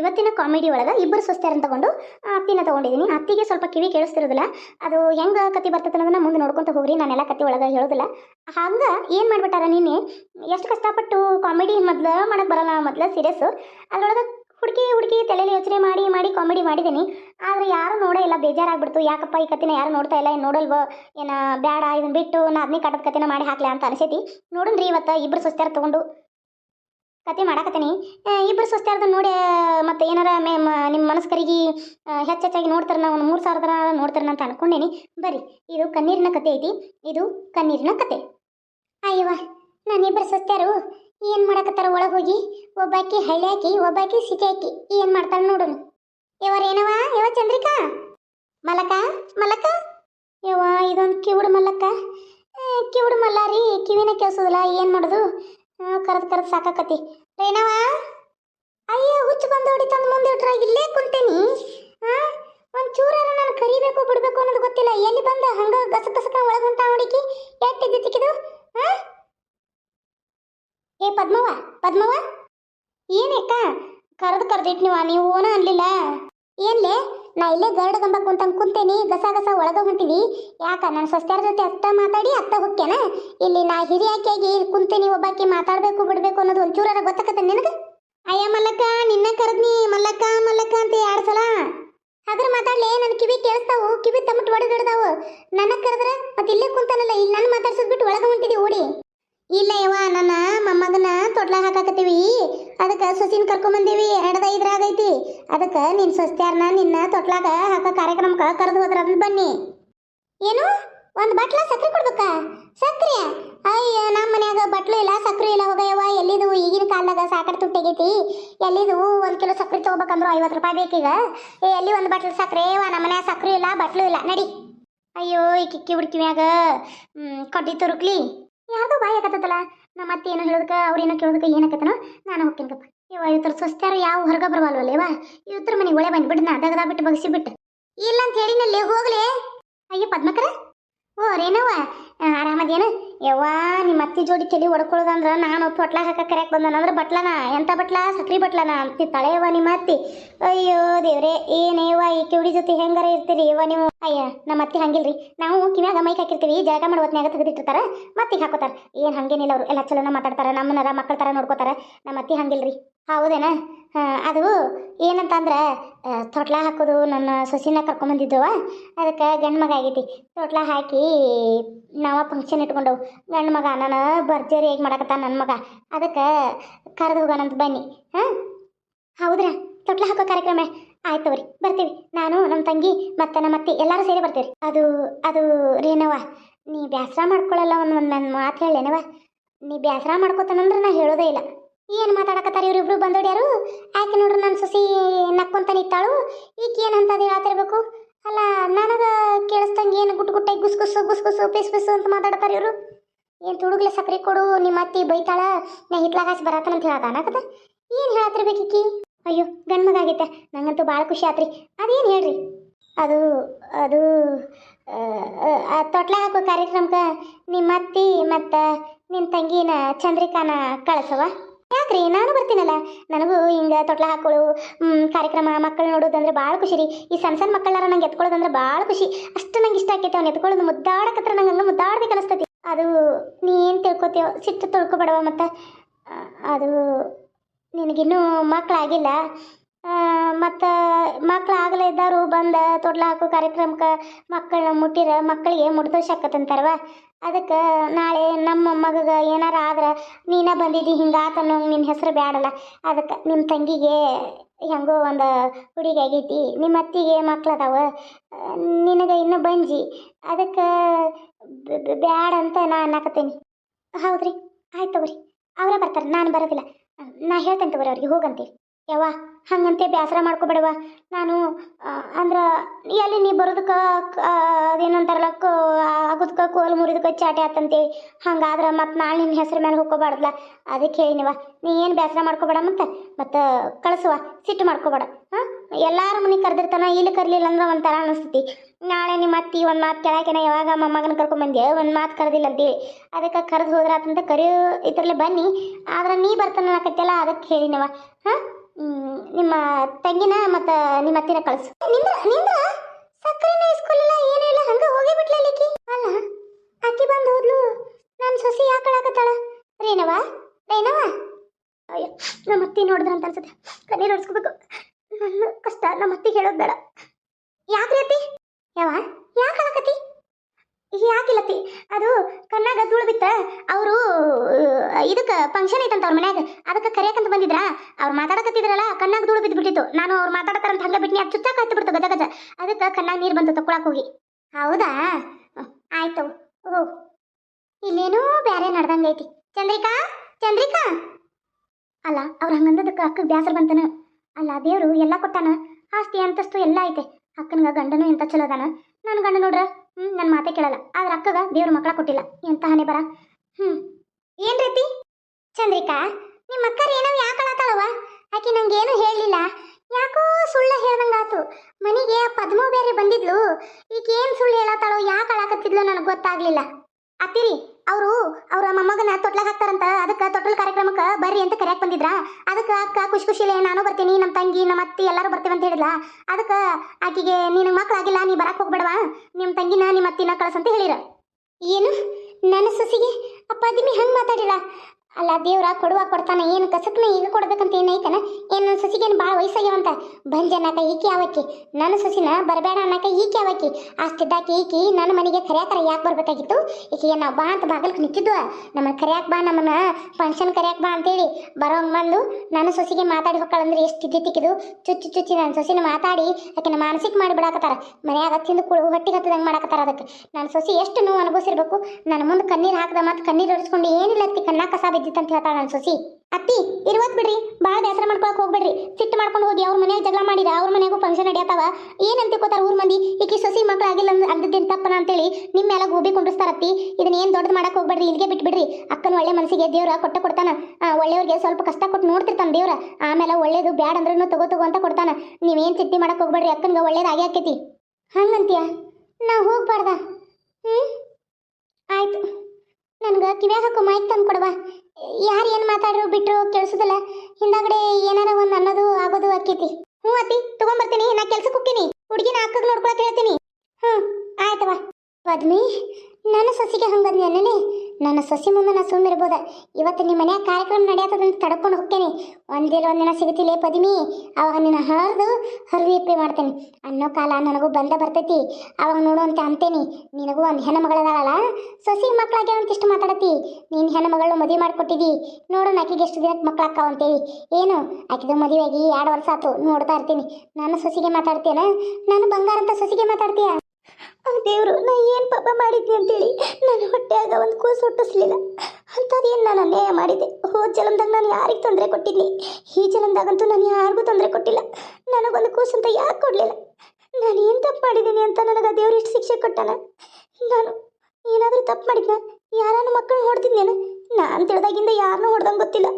ಇವತ್ತಿನ ಕಾಮಿಡಿ ಒಳಗೆ ಇಬ್ಬರು ಸ್ವಸ್ಥರನ್ನು ತಗೊಂಡು ಅತ್ತಿನ ತಗೊಂಡಿದ್ದೀನಿ ಅತ್ತಿಗೆ ಸ್ವಲ್ಪ ಕಿವಿ ಕೇಳಿಸ್ತಿರೋದಿಲ್ಲ. ಅದು ಹೆಂಗೆ ಕತಿ ಬರ್ತದೆ ಅನ್ನೋದನ್ನ ಮುಂದೆ ನೋಡ್ಕೊಂತ ಹೋಗ್ರಿ. ನಾನೆಲ್ಲ ಕತಿ ಒಳಗೆ ಹೇಳೋದಿಲ್ಲ. ಹಂಗೆ ಏನು ಮಾಡ್ಬಿಟ್ಟಾರ ನೀನೆ ಎಷ್ಟು ಕಷ್ಟಪಟ್ಟು ಕಾಮಿಡಿ ಮೊದ್ಲು ಮಾಡಕ್ಕೆ ಬರಲ್ಲ ಮೊದ್ಲು ಸೀರಿಯಸ್ ಅದರೊಳಗೆ ಹುಡುಕಿ ಹುಡುಕಿ ತಲೆಯಲ್ಲಿ ಯೋಚನೆ ಮಾಡಿ ಮಾಡಿ ಕಾಮಿಡಿ ಮಾಡಿದ್ದೀನಿ ಆದರೆ ಯಾರು ನೋಡೇ ಇಲ್ಲ, ಬೇಜಾರಾಗ್ಬಿಡ್ತು. ಯಾಕಪ್ಪ ಈ ಕತಿನ ಯಾರು ನೋಡ್ತಾ ಇಲ್ಲ, ಏನು ನೋಡಲ್ವೋ? ಏನು ಬೇಡ ಇದನ್ನ ಬಿಟ್ಟು ನಾ ಅದನ್ನೇ ಕಟ್ಟದ ಕತಿನ ಮಾಡಿ ಹಾಕ್ಲಾ ಅಂತ ಅನಿಸೈತಿ. ನೋಡೋಣ್ರಿ ಇವತ್ತು ಇಬ್ಬರು ಸ್ವಸ್ಥರ ತಗೊಂಡು. ಕತೆ ಮಾಡಾಕತ್ತೀನಿ. ಇಬ್ಬರು ಸ್ವಸ್ಥರದ ನೋಡಿ ಮತ್ತೆ ಏನಾರ ಮೇ ನಿಮ್ಮ ಮನಸ್ಸು ಹೆಚ್ಚಾಗಿ ಹೆಚ್ಚೆಚ್ಚಾಗಿ ನಾವು ಮೂರು ಸಾವಿರದ ನೋಡ್ತಾರನ ಅಂತ ಅನ್ಕೊಂಡೇನಿ. ಬರ್ರಿ, ಇದು ಕಣ್ಣೀರಿನ ಕತೆ ಐತಿ. ಇದು ಕಣ್ಣೀರಿನ ಕತೆ. ಅಯ್ಯವ್ವ ನಾನಿಬ್ಬರು ಸ್ವಸ್ಥರು ಏನು ಮಾಡಕತ್ತಾರ ಒಳಗೆ ಹೋಗಿ? ಒಬ್ಬಾಕಿ ಹಳ್ಳಿ ಹಾಕಿ ಒಬ್ಬಾಕಿ ಸಿಟಿ ಹಾಕಿ ಏನು ಮಾಡ್ತಾಳೆ ನೋಡೋಣ ಇವರೇನವ ಯವ ಚಂದ್ರಿಕಾ? ಮಲಕ ಮಲಕ ಯವ್ವ, ಇದೊಂದು ಕಿವುಡು ಮಲ್ಲಕ್ಕ. ಕಿವುಡು ರೀ, ಕಿವಿನ ಕೇಳಿಸೋದಿಲ್ಲ ಏನು ಮಾಡೋದು? ಕರೆದು ಕರೆದು ಸಾಕಾಕತಿ ರೇಣವ? ಅಯ್ಯ, ಹುಚ್ಚು ಬಂದೋಡಿ ಹೊಡಿತಂದು ಮುಂದೆ ಇಟ್ರ ಇಲ್ಲೇ ಕುಂತೇನಿ. ಹಾಂ, ಒಂದು ನಾನು ಕರಿಬೇಕು ಬಿಡಬೇಕು ಅನ್ನೋದು ಗೊತ್ತಿಲ್ಲ. ಎಲ್ಲಿ ಬಂದ? ಹಂಗ ಗಸ ಗಸಕ ಒಳಗೆ ಹೊಂಟ ಹುಡುಕಿ ಎಟ್ಟಿದ್ದು ತಿಕ್ಕಿದು ಹಾ? ಏ ಪದ್ಮವ ಪದ್ಮವ ಏನಕ್ಕ ಕರೆದು ಕರೆದಿಟ್ಟು ನೀವು ನೀವು ಓನ ಅನ್ಲಿಲ್ಲ? ಏನ್ಲೆ? ನಾ ಇಲ್ಲೇ ಗರಡ ಗಂಬ ಕುಂತಂಗ್ ಕುಂತೇನಿ, ಗಸ ಗಸ ಒಳಗ ಹೊಂಟಿದಿ. ಯಾಕ ನನ್ನ ಸೊಸ್ತ್ಯಾರ ಜೊತೆ ಅತ್ತ ಮಾತಾಡಿ, ಅತ್ತ ಹೋಗ್ತೇನ ಇಲ್ಲಿ ನಾ ಹಿರಿಯಾಕಿಯಾಗಿ ಕುಂತೇನಿ, ಒಬ್ಬಾಕಿ ಮಾತಾಡ್ಬೇಕು, ಬಿಡ್ಬೇಕು ಅನ್ನೋದು ಒಂಚೂರಾರ ಗೊತ್ತಾಗತ್ತೆ ನಿನಗೆ? ಅಯ್ಯ ಮಲ್ಲಕ್ಕ, ನಿನ್ನ ಕರೆದ್ನಿ, ಮಲ್ಲಕ್ಕ ಮಲ್ಲಕ್ಕ ಅಂತ ಎರಡು ಸಲ. ಅದ್ರ ಮಾತಾಡ್ಲೆ ನನ್ನ ಕಿವಿ ಕೇಳಿಸ್ತಾವು, ಕಿವಿ ತಮ್ಮಟ್ ಒಡಗಿಡ್ದಾವು ನನ್ನ ಕರೆದ್ರೆ ಮತ್ತೆ ಇಲ್ಲೇ ಕುಂತಾನಲ್ಲ, ಇಲ್ಲಿ ನನ್ನ ಮಾತಾಡ್ಸೋದ್ ಬಿಟ್ಟು ಒಳಗೆ ಹೊಂಟಿದಿ, ಓಡಿ. ಇಲ್ಲ ಯವ್ವ, ನನ್ನ ಮೊಮ್ಮಗನ ತೊಟ್ಲಾಗ ಹಾಕಾಕತ್ತೀವಿ. ಅದಕ್ಕೆ ಸೊಸಿನ ಕರ್ಕೊಂಬಂದೀವಿ ಎರಡದ ಐದ್ರಾಗೈತಿ ಅದಕ್ಕೆ ನಿನ್ನ ಸೊಸ್ತ್ಯಾರನ್ನ ನಿನ್ನ ತೊಟ್ಲಾಗ ಹಾಕೋ ಕಾರ್ಯಕ್ರಮಕ್ಕೆ ಕರೆದು ಹೋದ್ರ ಅದನ್ನ ಬನ್ನಿ. ಏನು? ಒಂದು ಬಟ್ಲ ಸಕ್ಕರೆ ಕೊಡ್ಬೇಕಾ? ಸಕ್ಕರೆ ಅಯ್ಯ ನಮ್ಮ ಮನ್ಯಾಗ ಬಟ್ಲು ಇಲ್ಲ ಸಕ್ಕರೆ ಇಲ್ಲ ಹೋಗಯ್ಯವ್ವ ಎಲ್ಲಿದು? ಈಗಿನ ಕಾಲದಾಗ ಸಾಕಡೆ ತುಟ್ಟೆಗೈತಿ ಎಲ್ಲಿದು? ಒಂದು ಕಿಲೋ ಸಕ್ಕರೆ ತೊಗೋಬೇಕಂದ್ರು ಐವತ್ತು ರೂಪಾಯಿ ಬೇಕೀಗ ಎಲ್ಲಿ ಒಂದು ಬಟ್ಲು ಸಕ್ಕರೆ ನಮ್ಮ ಮನ್ಯಾಗ ಸಕ್ಕರೆ ಇಲ್ಲ, ಬಟ್ಲು ಇಲ್ಲ. ನಡಿ. ಅಯ್ಯೋ, ಈ ಕಿಕ್ಕಿ ಹುಡುಕಿವ್ಯಾಗ ಕಡ್ಡಿ ತುರುಕ್ಲಿ. ಯಾವುದೋ ಬಾಯಿ ಆಕತ್ತಲ್ಲ ನಮ್ಮ ಅತ್ತೆ ಏನೋ ಹೇಳೋದಕ್ಕೆ ಅವ್ರೇನೋ ಕೇಳೋದಕ್ಕೆ ಏನಾಕತ್ತನೋ, ನಾನು ಹೋಗ್ತೇನೆ ಇವ ಇವತ್ತರ ಸ್ವಸ್ಥರು ಯಾವ ಹೊರಗ ಬರವಲ್ವಲ್ಲ ಇವ ಇವತ್ತರ ಮನೆಗೆ ಒಳೆ ಬಂದ್ಬಿಟ್ಟು ನಾ ದಗದ ಬಿಟ್ಟು ಬಗ್ಸಿ ಬಿಟ್ಟು ಇಲ್ಲ ಅಂತ ಹೇಳಿನಲ್ಲಿ ಹೋಗ್ಲೇ. ಅಯ್ಯ ಪದ್ಮಕರ ಓ ರೇನವ್ವ ಆರಾಮದೇನು? ಯವ್ವ, ನಿಮ್ಮ ಅತ್ತಿ ಜೋಡಿ ತಲೆ ಹೊಡ್ಕೊಳ್ಳೋದಂದ್ರ ನಾನು ಬಟ್ಲಾ ಹಾಕ ಕರೆಯಕ್ಕೆ ಬಂದನಂದ್ರ ಬಟ್ಲನ, ಎಂತ ಬಟ್ಲ? ಸಕ್ರಿ ಬಟ್ಲನ ಅಂತಿತ್ತಾಳೆ ಯವ್ವ ನಿಮ್ಮ ಅತ್ತಿ. ಅಯ್ಯೋ ದೇವ್ರೆ ಏನೇವ ಈ ಕಿವಿಡಿ ಜೊತೆ ಹೆಂಗಾರ ಇರ್ತೀರಿ ಯವ್ವ ನೀವು? ಅಯ್ಯ, ನಮ್ಮ ಅತ್ತಿ ಹಂಗಿಲ್ರಿ. ನಾವು ಕಿವ್ಯಾಗ ಮೈಕ್ ಹಾಕಿರ್ತೀವಿ, ಜಾಗ ಮಾಡೋ ಹೊತ್ನ್ಯಾಗ ತೆಗೆದಿಟ್ಟಿರ್ತಾರ ಮತ್ತಿಗೆ ಹಾಕೋತಾರ. ಏನು ಹಂಗೇನಿಲ್ಲ ಅವರು, ಎಲ್ಲ ಚಲೋನ ಮಾತಾಡ್ತಾರ, ನಮ್ಮನರ ಮಕ್ಕಳ ಥರ ನೋಡ್ಕೋತಾರ. ನಮ್ಮ ಅತ್ತಿ ಹಂಗಿಲ್ರಿ. ಹೌದೇನ? ಅದು ಏನಂತಂದ್ರೆ ತೊಟ್ಲ ಹಾಕೋದು ನನ್ನ ಸೊಸಿನ ಕರ್ಕೊಂಬಂದಿದ್ದವ ಅದಕ್ಕೆ ಗಂಡು ಮಗ ಆಗೈತಿ. ತೊಟ್ಲ ಹಾಕಿ ನಾವ ಫಂಕ್ಷನ್ ಇಟ್ಕೊಂಡವು. ಗಂಡು ಮಗ ನಾನು ಭರ್ಜರಿ ಹೇಗೆ ಮಾಡಕತ್ತ ನನ್ನ ಮಗ? ಅದಕ್ಕೆ ಕರೆದು ಹೋಗೋಣಂತ ಬನ್ನಿ. ಹಾಂ? ಹೌದ್ರಾ? ತೊಟ್ಲ ಹಾಕೋ ಕಾರ್ಯಕ್ರಮ? ಆಯ್ತು ತಗೋರಿ, ಬರ್ತೀವಿ. ನಾನು ನಮ್ಮ ತಂಗಿ ಮತ್ತು ನಮ್ಮ ಅತ್ತೆ ಎಲ್ಲರೂ ಸೇರಿ ಬರ್ತೀವಿ ಅದು ಅದು ರೀನವ್ವ ನೀ ಬೇಸರ ಮಾಡ್ಕೊಳ್ಳಲ್ಲ ಒಂದು ಒಂದು ನನ್ನ ಮಾತು ಹೇಳೇನವ ನೀ ಬೇಸರ ಮಾಡ್ಕೋತಾನಂದ್ರೆ ನಾ ಹೇಳೋದೇ ಇಲ್ಲ. ಏನು ಮಾತಾಡಕತ್ತಾರ ಇವ್ರಿಬ್ರು ಬಂದೋಡ್ಯಾರು? ಆಯ್ತು ನೋಡ್ರಿ ನನ್ನ ಸೊಸಿ ನಕ್ಕೊಂತ ನಿಂತಾಳು. ಈಕೆ ಅದು ಹೇಳ್ತಿರ್ಬೇಕು? ಅಲ್ಲ ಏನು ಗುಟ್ಟು ಗುಸ್ ಗುಸ್ಸು ಗುಸ್ ಗುಸ್ಸು ಪಿಸ್ ಪಿಸು ಅಂತ ಮಾತಾಡ್ತಾರೆ ಇವರು. ಏನು ತುಡುಗ್ಲೆ ಸಕ್ರೆ ಕೊಡು, ನಿಮ್ಮ ಅತ್ತಿ ಬೈತಾಳ, ನಾ ಹಿತ್ಲಾಗ ಹಾಸಿ ಬರತ್ತನಂತ ಅನ್ನಕತ್ತ ಏನು ಹೇಳತ್ತಿರ್ಬೇಕು ಈಕಿ? ಅಯ್ಯೋ, ಗಂಡು ಮಗ ಆಗೈತೆ. ನಂಗಂತೂ ಭಾಳ ಖುಷಿ ಆತ್ರಿ. ಅದೇನು ಹೇಳ್ರಿ? ಅದು ಅದು ತೊಟ್ಲ ಹಾಕೋ ಕಾರ್ಯಕ್ರಮಕ್ಕೆ ನಿಮ್ಮ ಅತ್ತಿ ಮತ್ತು ನಿನ್ನ ತಂಗಿನ ಚಂದ್ರಿಕಾನ ಕಳಿಸವ ಯಾಕ್ರಿ? ನಾನು ಬರ್ತೀನಲ್ಲ. ನನಗೂ ಹಿಂಗೆ ತೊಟ್ಲ ಹಾಕೊಳ್ಳು ಮ್, ಕಾರ್ಯಕ್ರಮ ಮಕ್ಕಳು ನೋಡೋದಂದ್ರೆ ಭಾಳ ಖುಷಿ ರೀ. ಈ ಸಣ್ಣ ಸಣ್ಣ ಮಕ್ಕಳಾರ ನಂಗೆ ಎತ್ಕೊಳ್ಳೋದಂದ್ರೆ ಭಾಳ ಖುಷಿ. ಅಷ್ಟು ನಂಗೆ ಇಷ್ಟ ಆಕೈತೆ ಅವ್ನು ಎತ್ಕೊಳ್ಳೋದು ಮುದ್ದಾಡಕತ್ರ ನಂಗೆ ಹಂಗೆ ಮುದ್ದಾಡ್ಬೇಕು ಅದು ನೀ ಏನು ತಿಳ್ಕೊತೀವೋ ಸಿಟ್ಟು ತೊಳ್ಕೊಬೇಡವ ಮತ್ತು? ಅದು ನಿನಗಿನ್ನೂ ಮಕ್ಕಳಾಗಿಲ್ಲ ಮತ್ತು ಮಕ್ಳು ಆಗಲೇ ಇದ್ದವರು ಬಂದ ತೊಟ್ಲ ಹಾಕೋ ಕಾರ್ಯಕ್ರಮಕ್ಕೆ ಮಕ್ಕಳನ್ನ ಮುಟ್ಟಿರ ಮಕ್ಕಳಿಗೆ ಆಕತ್ತಂತಾರವ? ಅದಕ್ಕೆ ನಾಳೆ ನಮ್ಮ ಮಗಗೆ ಏನಾರ ಆದ್ರೆ ನೀನ ಬಂದಿದ್ದಿ ಹಿಂಗಾತನ್ನೋ ನಿನ್ನ ಹೆಸರು ಬ್ಯಾಡಲ್ಲ. ಅದಕ್ಕೆ ನಿಮ್ಮ ತಂಗಿಗೆ ಹೆಂಗೋ ಒಂದು ಹುಡುಗಿ ಆಗೈತಿ ನಿಮ್ಮ ಅತ್ತಿಗೆ ಮಕ್ಳದಾವ ನಿನಗೆ ಇನ್ನೂ ಬಂಜಿ, ಅದಕ್ಕೆ ಬ್ಯಾಡ ಅಂತ ನಾ ಅನ್ನಕತ್ತೀನಿ. ಹೌದ್ರಿ, ಆಯ್ತು ತಗೋರಿ, ಅವರೇ ಬರ್ತಾರೆ, ನಾನು ಬರೋದಿಲ್ಲ. ನಾ ಹೇಳ್ತೇನೆ ತಗೋರಿ ಅವ್ರಿಗೆ ಹೋಗಂತೀವಿ ಯವ್ವ, ಹಂಗಂತೆ ಬೇಸರ ಮಾಡ್ಕೊಬೇಡವ ನಾನು ಅಂದ್ರೆ ಎಲ್ಲಿ ನೀ ಬರೋದಕ್ಕೆ ಅದೇನಂತಾರಲ್ಲ, ಕೋ, ಆಗೋದಕ್ಕೆ, ಕೋಲ್ ಮುರಿದಕ್ಕೆ ಚಾಟಿ ಆತಂತೆ. ಹಂಗಾದ್ರೆ ಮತ್ತೆ ನಾಳೆ ನಿನ್ನ ಹೆಸರು ಮೇಲೆ ಹೋಗ್ಕೋಬಾರ್ದಲ್ಲ ಅದಕ್ಕೆ ಹೇಳಿನವ ನೀ ಏನು ಬೇಸರ ಮಾಡ್ಕೋಬೇಡ ಮತ್ತೆ? ಮತ್ತು ಕಳಿಸುವ, ಸಿಟ್ಟು ಮಾಡ್ಕೋಬೇಡ. ಹಾಂ? ಎಲ್ಲಾರ ಮನೆ ಕರೆದಿರ್ತಾನ, ಇಲ್ಲಿ ಕರ್ಲಿಲ್ಲ ಅಂದ್ರೆ ಒಂಥರ ಅನಿಸ್ತೈತಿ. ನಾಳೆ ನಿಮ್ಮ ಅತ್ತಿ ಒಂದು ಮಾತು ಕೇಳಾಕೆನ ಯಾವಾಗ ಮೊಮ್ಮಗನ ಕರ್ಕೊಂಬಂದೆ ಒಂದು ಮಾತು ಕರೆದಿಲ್ಲ ಅಂತೇಳಿ ಅದಕ್ಕೆ ಕರೆದು ಹೋದ್ರಾತಂತ ಕರೆಯೋ ಇದರಲ್ಲೇ ಬನ್ನಿ. ಆದ್ರೆ ನೀ ಬರ್ತಾನಲ್ಲ ಕತ್ತಲ್ಲ, ಅದಕ್ಕೆ ಹೇಳಿನವ ಹಾಂ? ನಿಮ್ಮ ತಂಗಿನ ಮತ್ತು ನಿಮ್ಮ ಅತ್ತಿನ ಕಳಿಸು. ನಿಂದ ನಿಂದ ಸಕ್ಕರೆನ ಇಸ್ಕೊಲಿಲ್ಲ, ಏನೂ ಇಲ್ಲ, ಹಂಗ ಹೋಗೇ ಬಿಟ್ಲ ಅಲ್ಲಿಕಿ? ಅಲ್ಲ, ಅಕ್ಕಿ ಬಂದು ಹೋದ್ಲು. ನನ್ನ ಸೊಸಿ ಯಾಕೆ ಅಳಾಕತ್ತಾಳ ರೇನವ ರೇನವ ಅಯ್ಯೋ, ನಮ್ಮ ಅತ್ತಿ ನೋಡಿದ್ರ ಅಂತ ಅನ್ಸುತ್ತೆ. ಕಣ್ಣೀರು ಒರೆಸ್ಕೋಬೇಕು. ನನ್ನ ಕಷ್ಟ, ನಮ್ಮ ಅತ್ತಿಗೆ ಹೇಳೋದು ಬೇಡ. ಯಾಕ್ರಿ ಅತ್ತಿ? ಯಾವ? ಯಾಕೆ ಅಳಕತ್ತಿ ಯಾಕಿಲ್ಲತ್ತಿ ಅದು ಕಣ್ಣಾಗ ಧೂಳು ಬಿತ್ತ. ಅವರು ಇದಕ್ಕೆ ಫಂಕ್ಷನ್ ಐತಂತ ಅವ್ರ ಮನ್ಯಾಗ. ಅದಕ್ಕೆ ಕರೆಯಕಂತ ಬಂದಿದ್ರ? ಅವ್ರು ಮಾತಾಡಕತ್ತಿದ್ರಲ್ಲ, ಕಣ್ಣಾಗ ಧೂಳು ಬಿದ್ದು ಬಿಟ್ಟಿತ್ತು ನಾನು ಅವ್ರು ಮಾತಾಡತಾರಂತ ಹಂಗ ಬಿಟ್ನಿ, ಅದು ಚುಚ್ಚಾಕ ಹತ್ತಿ ಬಿಡ್ತು ಗಜ. ಅದಕ್ಕೆ ಕಣ್ಣಾಗ ನೀರು ಬಂತು ತಕೊಳಕ್ ಹೋಗಿ. ಹೌದಾ? ಆಯ್ತು. ಓ ಇಲ್ಲೇನೋ ಬ್ಯಾರೆ ನಡ್ದಂಗೈತಿ ಚಂದ್ರಿಕಾ? ಚಂದ್ರಿಕಾ? ಅಲ್ಲ, ಅವ್ರು ಹಂಗಂದದಕ್ಕೆ ಅಕ್ಕ ಬ್ಯಾಸರ ಬಂತನ. ಅಲ್ಲ, ದೇವ್ರು ಎಲ್ಲ ಕೊಟ್ಟಾನ. ಆಸ್ತಿ, ಅಂತಸ್ತು ಎಲ್ಲ ಐತೆ. ಅಕ್ಕನಿಗೆ ಗಂಡನು ಎಂತ ಚಲೋ ಅದಾನ? ನನ್ನ ಗಂಡ ನೋಡ್ರ? ಹ್ಮ್ ನನ್ನ ಮಾತೇ ಕೇಳಲ್ಲ. ಆದ್ರೆ ಅಕ್ಕಗ ದೇವ್ರ ಮಕ್ಕಳ ಕೊಟ್ಟಿಲ್ಲ. ಎಂತ ಹಣೆ ಬರ? ಹ್ಮ್. ಏನ್ ರೀತಿ? ಚಂದ್ರಿಕಾ ನಿಮ್ಮ ಅಕ್ಕರ ಏನೋ ಯಾಕಳತ್ತಾಳವ ಆಕಿ ನಂಗೇನು ಹೇಳಲಿಲ್ಲ. ಯಾಕೋ ಸುಳ್ಳ ಹೇಳ್ದಂಗಾತು. ಮನೆಗೆ ಪದ್ಮ ಬೇರೆ ಬಂದಿದ್ಲು. ಏನ್ ಸುಳ್ಳು ಹೇಳತ್ತಾಳೋ ಯಾಕೆ ಅಳಾಕತ್ತಿದ್ಲು ನನಗೆ ಗೊತ್ತಾಗ್ಲಿಲ್ಲ. ಅತ್ತಿರಿ, ಅವರು ಅವ್ರ ಮೊಮ್ಮಗನ ತೊಟ್ಲಾಗ ಹಾಕ್ತಾರಂತ. ಅದಕ್ಕೆ ತೊಟ್ಲ ಕಾರ್ಯಕ್ರಮಕ್ಕೆ ಬರ್ರಿ ಅಂತ ಕರೆಯಕ್ ಬಂದಿದ್ರ. ಅದಕ್ಕೆ ಅಕ್ಕ ಖುಷಿ ಖುಷಿಲೇ, ನಾನು ಬರ್ತೀನಿ ನಮ್ಮ ತಂಗಿ ನಮ್ಮ ಅತ್ತಿ ಎಲ್ಲರೂ ಬರ್ತೀವಿ ಅಂತ ಹೇಳಿದ್ಲ. ಅದಕ್ಕೆ ಆಕಿಗೆ, ನಿನಗೆ ಮಕ್ಕಳಾಗಿಲ್ಲ ನೀ ಬರಕ್ಕೆ ಹೋಗ್ಬೇಡವಾ? ನಿಮ್ಮ ತಂಗಿನ ನಿಮ್ಮ ಅತ್ತಿನ ಕಳ್ಸಂತ ಹೇಳಿರ. ಏನು? ನನ್ನ ಸೊಸಿಗೆ ಅಪ್ಪ ಅದಿಮಿ ಹಂಗೆ ಮಾತಾಡಿಲ್ಲ? ಅಲ್ಲ ದೇವ್ರ ಕೊಡುವ ಕೊಡ್ತಾನೆ, ಏನು ಕಸಕ್ನ ಈಗ ಕೊಡ್ಬೇಕಂತ ಏನೈತನ ಏನು ನನ್ನ ಸೊಸಿಗೇನು ಭಾಳ ವಯಸ್ಸಾಗ್ಯಾವಂತ? ಬಂಜ್ ಅನ್ನಕ ಈಕಿ ಯಾವಕ್ಕಿ? ನನ್ನ ಸಸಿನ ಬರಬೇಡ ಅನ್ನಕ ಈಕಿ ಯಾವಕ್ಕಿ? ಆಸ್ತಿದ್ದಾಕಿ ಈಕಿ ನನ್ನ ಮನೆಗೆ ಕರ್ಯಾಕರ ಯಾಕೆ ಬರಬೇಕಾಗಿತ್ತು? ಈಕೆಗೆ ನಾವು ಬಾ ಅಂತ ಬಾಗಲಕ್ಕೆ ನಿಂತಿದ್ವ? ನಮ್ಮ ಕರ್ಯಾಕ್ ಬಾ, ನಮ್ಮನ್ನ ಫಂಕ್ಷನ್ ಕರ್ಯಾಕ್ ಬಾ ಅಂತೇಳಿ ಬರೋಂಗ್ ಬಂದು ನನ್ನ ಸೊಸಿಗೆ ಮಾತಾಡಿ ಹೊಕ್ಕಳಂದ್ರೆ ಎಷ್ಟು ತಿಕ್ಕಿದು ಚುಚ್ಚಿ ಚುಚ್ಚಿ ನನ್ನ ಸೊಸಿನ ಮಾತಾಡಿ ಆಕೆನ ಮಾನಸಿಕ ಮಾಡಿ ಬಿಡಾಕತ್ತಾರ. ಮನ್ಯಾಗ ತಿಂದು ಕುಳು ಹೊಟ್ಟಿಗೆ ಹತ್ತದಂಗೆ ಮಾಡಾಕತ್ತಾರ ಅದಕ್ಕೆ. ನನ್ನ ಸೊಸಿ ಎಷ್ಟು ನೋವು ಅನುಭವಿಸಿರ್ಬೇಕು? ನನ್ನ ಮುಂದೆ ಕಣ್ಣೀರು ಹಾಕದ ಮತ್ತು ಕಣ್ಣೀರು ಒರೆಸ್ಕೊಂಡು ಏನಿಲ್ಲ ಕಣ್ಣಾ ಕಸ ಅಂತ ಹೇಳ್ತಾಳ ನನ್ನ ಸೊಸಿ. ಅತ್ತಿ ಇರುವತ್ ಬಿಡ್ರಿ. ಭಾಳ ಬೇಸರ ಮಾಡ್ಕೊಳಕ್ ಹೋಗ್ಬೇಡ್ರಿ. ಸಿಟ್ಟು ಮಾಡ್ಕೊಂಡು ಹೋಗಿ ಅವ್ರ ಮನೆಯಾಗ ಜಗಳ ಮಾಡಿರ ಅವ್ರ ಮನೆಗೂ ಫಂಕ್ಷನ್ ನಡೆಯತಾವ. ಏನಂತ ಕೋತಾರ ಊರ್ ಮಂದಿ? ಈಕಿ ಸೊಸಿ ಮಕ್ಳು ಆಗಿಲ್ಲ ಅಂದ್ರೆ ಅರ್ಧದ್ದೇನು ತಪ್ಪನ ಅಂತೇಳಿ ನಿಮ್ಮ ಮೇಲೆ ಗೋಬಿ ಕುಂಡಿಸ್ತಾರತ್ತಿ ಇದನ್ನ ಏನ್ ದೊಡ್ಡದು ಮಾಡಕ್ ಹೋಗ್ಬೇಡ್ರಿ ಇಲ್ಲಿಗೆ ಬಿಟ್ಬಿಡ್ರಿ. ಅಕ್ಕನ ಒಳ್ಳೆ ಮನಸ್ಸಿಗೆ ದೇವ್ರ ಕೊಟ್ಟ ಕೊಡ್ತಾನ. ಒಳ್ಳೆಯವ್ರಿಗೆ ಸ್ವಲ್ಪ ಕಷ್ಟ ಕೊಟ್ಟು ನೋಡ್ತಿರ್ತಾನ ದೇವ್ರ. ಆಮೇಲೆ ಒಳ್ಳೇದು ಬ್ಯಾಡ ಅಂದ್ರೂ ತಗೋ ತಗೋ ಅಂತ ಕೊಡ್ತಾನ. ನೀವೇನು ಚಿಟ್ಟಿ ಮಾಡಕ್ ಹೋಗ್ಬೇಡ್ರಿ, ಅಕ್ಕನ್ಗೆ ಒಳ್ಳೇದಾಗಿ ಆಕೈತಿ ಹಂಗಂತೀಯ? ನಾ ಹೋಗ್ಬಾರ್ದ? ಹ್ಞೂ ಆಯ್ತು. ನನ್ಗೆ ಕಿವ್ಯಾಗ ಹಾಕೋ ಮೈಕ್ ತಂದು ಕೊಡವ. ಯಾರು ಏನು ಮಾತಾಡ್ರು ಬಿಟ್ರು ಕೇಳಿಸೋದಿಲ್ಲ ಹಿಂದಾಗಡೆ ಏನಾರ ಒಂದು ಅನ್ನೋದು ಆಗೋದು ಆಕೈತಿ. ಹ್ಞೂ ಅತ್ತಿ, ತಗೊಂಬರ್ತೀನಿ, ನಾ ಕೆಲ್ಸಕ್ಕೆ ಹೋಗ್ತೀನಿ. ಹುಡುಗಿನ ಅಕ್ಕಗೆ ನೋಡ್ಕೊಳಕ್ ಹೇಳ್ತೀನಿ. ಹ್ಞೂ ಆಯ್ತವ ಪದ್ಮಿ, ನನ್ನ ಸೊಸಿಗೆ ಹಂಗಂದ್ನಿ ಅನ್ನನೆ ನನ್ನ ಸೊಸಿ ಮುಂದೆ ನಾನು ಸುಮ್ಮಿರ್ಬೋದ ಇವತ್ತು ನಿಮ್ಮ ಮನ್ಯಾಗ ಕಾರ್ಯಕ್ರಮ ನಡೆಯತ್ತದಂತ ತಡ್ಕೊಂಡು ಹೋಗ್ತೇನೆ. ಒಂದಿಲ್ಲ ಒಂದಿನ ಸಿಗುತ್ತಿಲ್ಲ ಪದಿಮಿ. ಅವಾಗ ನಿನ್ನ ಹರಿದು ಹರಿವಿಪ್ಪಿ ಮಾಡ್ತೇನೆ. ಅನ್ನೋ ಕಾಲ ನನಗೂ ಬಂದ ಬರ್ತೈತಿ. ಅವಾಗ ನೋಡು ಅಂತ ಅಂತೇನಿ. ನಿನಗೂ ಒಂದು ಹೆಣ್ಣು ಮಗಳದಾಳಲ್ಲ? ಸೊಸಿಗೆ ಮಕ್ಕಳಾಗೆ ಇಷ್ಟು ಮಾತಾಡತಿ. ನೀನು ಹೆಣ್ಣು ಮಗಳು ಮದುವೆ ಮಾಡಿಕೊಟ್ಟಿದ್ದಿ ನೋಡೋಣ ಆಕೆಗೆ ಎಷ್ಟು ದಿನಕ್ಕೆ ಮಕ್ಕಳಕ್ಕ ಅಂತೇಳಿ. ಏನು? ಆಕೆದು ಮದುವೆಯಾಗಿ ಎರಡು ವರ್ಷ ಆತು. ನೋಡ್ತಾ ಇರ್ತೀನಿ. ನಾನು ಸೊಸಿಗೆ ಮಾತಾಡ್ತೇನೆ? ನಾನು ಬಂಗಾರ ಅಂತ ಸೊಸಿಗೆ ಮಾತಾಡ್ತೀಯ? ದೇವರು, ನಾ ಏನು ಪಾಪ ಮಾಡಿದ್ದೆ ಅಂತೇಳಿ ನನ್ನ ಹೊಟ್ಟೆಯಾಗ ಒಂದು ಕೂಸು ಹುಟ್ಟಿಸ್ಲಿಲ್ಲ. ಅಂಥದ್ದೇನು ನಾನು ಅನ್ಯಾಯ ಮಾಡಿದ್ದೆ? ಹೋ ಜನ್ಮದಾಗ ನಾನು ಯಾರಿಗೆ ತೊಂದರೆ ಕೊಟ್ಟಿದ್ನಿ? ಈ ಜನ್ಮದಾಗಂತೂ ನಾನು ಯಾರಿಗೂ ತೊಂದರೆ ಕೊಟ್ಟಿಲ್ಲ. ನನಗೊಂದು ಕೂಸು ಅಂತ ಯಾಕೆ ಕೊಡಲಿಲ್ಲ? ನಾನು ಏನು ತಪ್ಪು ಮಾಡಿದ್ದೀನಿ ಅಂತ ನನಗೆ ದೇವ್ರು ಇಷ್ಟು ಶಿಕ್ಷೆ ಕೊಟ್ಟಾನ? ನಾನು ಏನಾದರೂ ತಪ್ಪು ಮಾಡಿದ್ನ? ಯಾರನ್ನು ಮಕ್ಕಳು ಹೊಡ್ತಿದ್ದೇನೆ ನಾನು ತಿಳಿದಾಗಿಂದ ಯಾರನ್ನೂ ಹೊಡೆದಂಗೆ ಗೊತ್ತಿಲ್ಲ.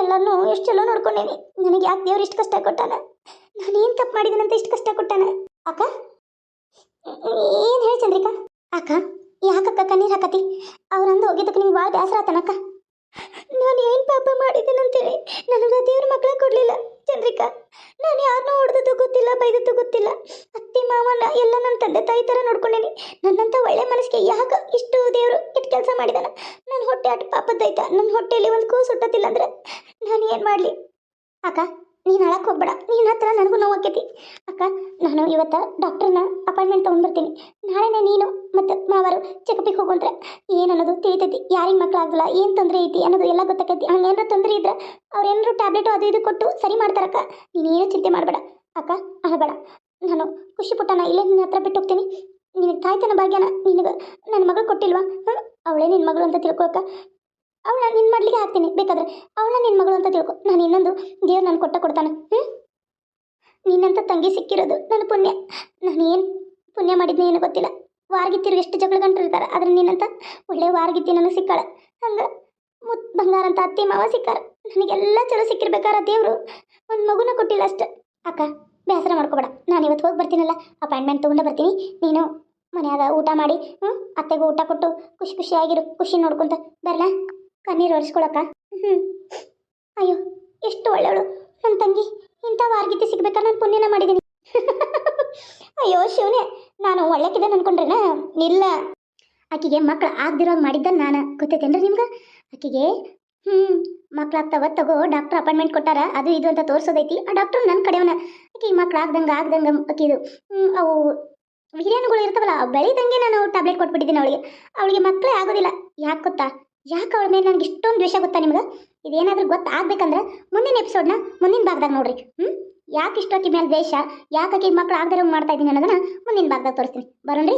ಎಲ್ಲನೂ ಎಷ್ಟು ಚಲೋ ನೋಡ್ಕೊಂಡೇನಿ. ನನಗೆ ಯಾಕೆ ದೇವ್ರು ಇಷ್ಟು ಕಷ್ಟ ಕೊಟ್ಟಾನ? ನಾನು ಏನು ತಪ್ಪು ಮಾಡಿದ್ದೀನಿ ಅಂತ ಇಷ್ಟು ಕಷ್ಟ ಕೊಟ್ಟಾನ? ಅಕ್ಕ? ಏನು ಹೇಳಿ ಚಂದ್ರಿಕಾ ಅಕ್ಕ ಯಾಕಕ್ಕ ಕಣ್ಣೀರು ಹಾಕತಿ. ಅವ್ರಂದು ಹೋಗಿದ್ದಕ್ಕೆ ನಿಮ್ಗೆ ಭಾಳ ಬೇಸರ ಆತನಕ್ಕ ನಾನು ಏನು ಪಾಪ ಮಾಡಿದ್ದೀನಿ ಅಂತೇಳಿ ನನಗೆ ದೇವ್ರ ಮಕ್ಕಳ ಕೊಡಲಿಲ್ಲ ಚಂದ್ರಿಕಾ. ನಾನು ಯಾರನ್ನೂ ಹೊಡೆದದ್ದು ಗೊತ್ತಿಲ್ಲ, ಬೈದದ್ದು ಗೊತ್ತಿಲ್ಲ. ಅತ್ತಿ, ಮಾವನ ಎಲ್ಲ ನನ್ನ ತಂದೆ ತಾಯಿ ಥರ ನೋಡ್ಕೊಂಡೇನಿ. ನನ್ನಂಥ ಒಳ್ಳೆ ಮನಸ್ಸಿಗೆ ಯಾಕೆ ಇಷ್ಟು ದೇವರು ಕೆಟ್ಟ ಕೆಲಸ ಮಾಡಿದಾನ? ನನ್ನ ಹೊಟ್ಟೆ ಅಟ್ಟು ಪಾಪದ್ದಾಯ್ತ? ನನ್ನ ಹೊಟ್ಟೆಯಲ್ಲಿ ಒಂದು ಕೂಸು ಹುಟ್ಟತಿಲ್ಲ ಅಂದ್ರೆ ನಾನು ಏನು ಮಾಡಲಿ? ಅಕ್ಕ ನೀನು ಅಳಕ್ಕೆ ಹೋಗ್ಬೇಡ. ನೀನು ಹತ್ರ ನನಗೂ ನೋವು ಆಕೈತಿ. ಅಕ್ಕ, ನಾನು ಇವತ್ತು ಡಾಕ್ಟ್ರನ್ನ ಅಪಾಯಿಂಟ್ಮೆಂಟ್ ತೊಗೊಂಡ್ಬರ್ತೀನಿ. ನಾಳೆನೇ ನೀನು ಮತ್ತು ಮಾವರು ಚೆಕಪಿಗೆ ಹೋಗೋಂದ್ರೆ ಏನು ಅನ್ನೋದು ತಿಳಿತೈತಿ. ಯಾರಿಗೆ ಮಕ್ಕಳಾಗಲ್ಲ ಏನು ತೊಂದರೆ ಐತಿ ಅನ್ನೋದು ಎಲ್ಲ ಗೊತ್ತಾಕೈತಿ. ಹಂಗೇನಾರ ತೊಂದರೆ ಇದ್ರೆ ಅವ್ರೇನಾರು ಟ್ಯಾಬ್ಲೆಟು ಅದು ಇದು ಕೊಟ್ಟು ಸರಿ ಮಾಡ್ತಾರಕ್ಕ. ನೀನೇನು ಚಿಂತೆ ಮಾಡಬೇಡ. ಅಕ್ಕ ಅಳಬೇಡ ನಾನು ಖುಷಿ ಪುಟ್ಟಣ ಇಲ್ಲೇ ನಿನ್ನ ಹತ್ರ ಬಿಟ್ಟು ಹೋಗ್ತೀನಿ. ನಿನಗೆ ತಾಯ್ತನ ಭಾಗ್ಯನ ನಿನಗೆ ನನ್ನ ಮಗಳು ಕೊಟ್ಟಿಲ್ವಾ? ಅವಳೇ ನಿನ್ನ ಮಗಳು ಅಂತ ತಿಳ್ಕೊಕ್ಕ ಅವಳ ನಿನ್ನ ಮಾಡ್ಲಿಕ್ಕೆ ಹಾಕ್ತೀನಿ ಬೇಕಾದ್ರೆ ಅವಳ ನಿನ್ನ ಮಗಳು ಅಂತ ತಿಳ್ಕೊ. ನಾನು ಇನ್ನೊಂದು ದೇವ್ರು ನಾನು ಕೊಟ್ಟ ಕೊಡ್ತಾನೆ. ಹ್ಞೂ ನಿನ್ನಂತ ತಂಗಿ ಸಿಕ್ಕಿರೋದು ನನ್ನ ಪುಣ್ಯ. ನಾನು ಏನು ಪುಣ್ಯ ಮಾಡಿದ್ನೇ ಏನು ಗೊತ್ತಿಲ್ಲ. ವಾರ್ಗಿತ್ತಿರು ಎಷ್ಟು ಜಗಳ ಗಂಟಿರ್ತಾರೆ ಆದ್ರೆ ನಿನ್ನಂತ ಒಳ್ಳೆ ವಾರ್ಗಿತ್ತಿ ನನಗೆ ಸಿಕ್ಕಾಳ. ಹಂಗೆ ಮುತ್ ಬಂಗಾರ ಅಂತ ಅತ್ತೆ ಮಾವ ಸಿಕ್ಕಾರ. ನನಗೆಲ್ಲ ಚಲೋ ಸಿಕ್ಕಿರ್ಬೇಕಾರ ದೇವರು. ಒಂದು ಮಗುನ ಕೊಟ್ಟಿಲ್ಲ ಅಷ್ಟೆ. ಅಕ್ಕ, ಬೇಸರ ಮಾಡ್ಕೋಬೇಡ. ನಾನು ಇವತ್ತು ಹೋಗಿ ಬರ್ತೀನಲ್ಲ, ಅಪಾಯಿಂಟ್ಮೆಂಟ್ ತೊಗೊಂಡು ಬರ್ತೀನಿ. ನೀನು ಮನೆಯಾಗ ಊಟ ಮಾಡಿ ಹ್ಞೂ ಅತ್ತೆಗೂ ಊಟ ಕೊಟ್ಟು, ಖುಷಿ ಖುಷಿಯಾಗಿರು, ಖುಷಿ ನೋಡ್ಕೊಂತ ಬರಲಾ? ಕಣ್ಣೀರು ಒರೆಸ್ಕೊಳಕ್ಕ? ಹ್ಞೂ ಅಯ್ಯೋ, ಎಷ್ಟು ಒಳ್ಳೆಯವಳು ನನ್ನ ತಂಗಿ, ಇಂಥ ವಾರ್ಗಿತಿ ಸಿಗ್ಬೇಕಾದ್ರೆ ನಾನು ಪುಣ್ಯನ ಮಾಡಿದ್ದೀನಿ ಅಯ್ಯೋ, ಶಿವನೇ, ನಾನು ಒಳ್ಳೆಕಿದ್ದೇನೆ ಅನ್ಕೊಂಡ್ರೇನ? ಇಲ್ಲ ಆಕಿಗೆ ಮಕ್ಳು ಆಗ್ದಿರೋಂಗೆ ಮಾಡಿದ್ದ ನಾನು. ಗೊತ್ತೈತೇನ್ರಿ ನಿಮ್ಗೆ? ಆಕಿಗೆ ಹ್ಞೂ ಮಕ್ಳಾಗ್ತಾವ, ತಗೋ ಡಾಕ್ಟರ್ ಅಪಾಯಿಂಟ್ಮೆಂಟ್ ಕೊಟ್ಟಾರ, ಅದು ಇದು ಅಂತ ತೋರಿಸೋದೈತಿ. ಆ ಡಾಕ್ಟರ್ ನನ್ನ ಕಡೆಯವನ. ಆಕಿಗೆ ಮಕ್ಳು ಆಗ್ದಂಗೆ ಆಗ್ದಂಗೆ ಆಕಿದು ಅವು ವೀರ್ಯಾಣುಗಳು ಇರ್ತಾವಲ್ಲ ಬೆಳಿದಂಗೆ ನಾನು ಟ್ಯಾಬ್ಲೆಟ್ ಕೊಟ್ಬಿಟ್ಟಿದ್ದೀನಿ ಅವಳಿಗೆ. ಅವಳಿಗೆ ಮಕ್ಕಳೇ ಆಗೋದಿಲ್ಲ. ಯಾಕೆ ಗೊತ್ತಾ? ಯಾಕೆ ಅವಳ ಮೇಲೆ ನನಗೆ ಇಷ್ಟೊಂದು ದ್ವೇಷ ಗೊತ್ತಾ ನಿಮ್ಗೆ? ಇದೇನಾದರೂ ಗೊತ್ತಾಗ್ಬೇಕಂದ್ರೆ ಮುಂದಿನ ಎಪಿಸೋಡ್ನ ಮುಂದಿನ ಭಾಗದಾಗ ನೋಡ್ರಿ. ಹ್ಞೂ ಯಾಕೆ ಇಷ್ಟೊತ್ತಿ ಮೇಲೆ ದ್ವೇಷ? ಯಾಕೆ ಮಕ್ಳು ಆಗದಿರೋ ಮಾಡ್ತಾ ಇದ್ದೀನಿ ಅನ್ನೋದನ್ನ ಮುಂದಿನ ಭಾಗದಾಗ ತೋರಿಸ್ತೀನಿ. ಬರೋಣ್ರಿ?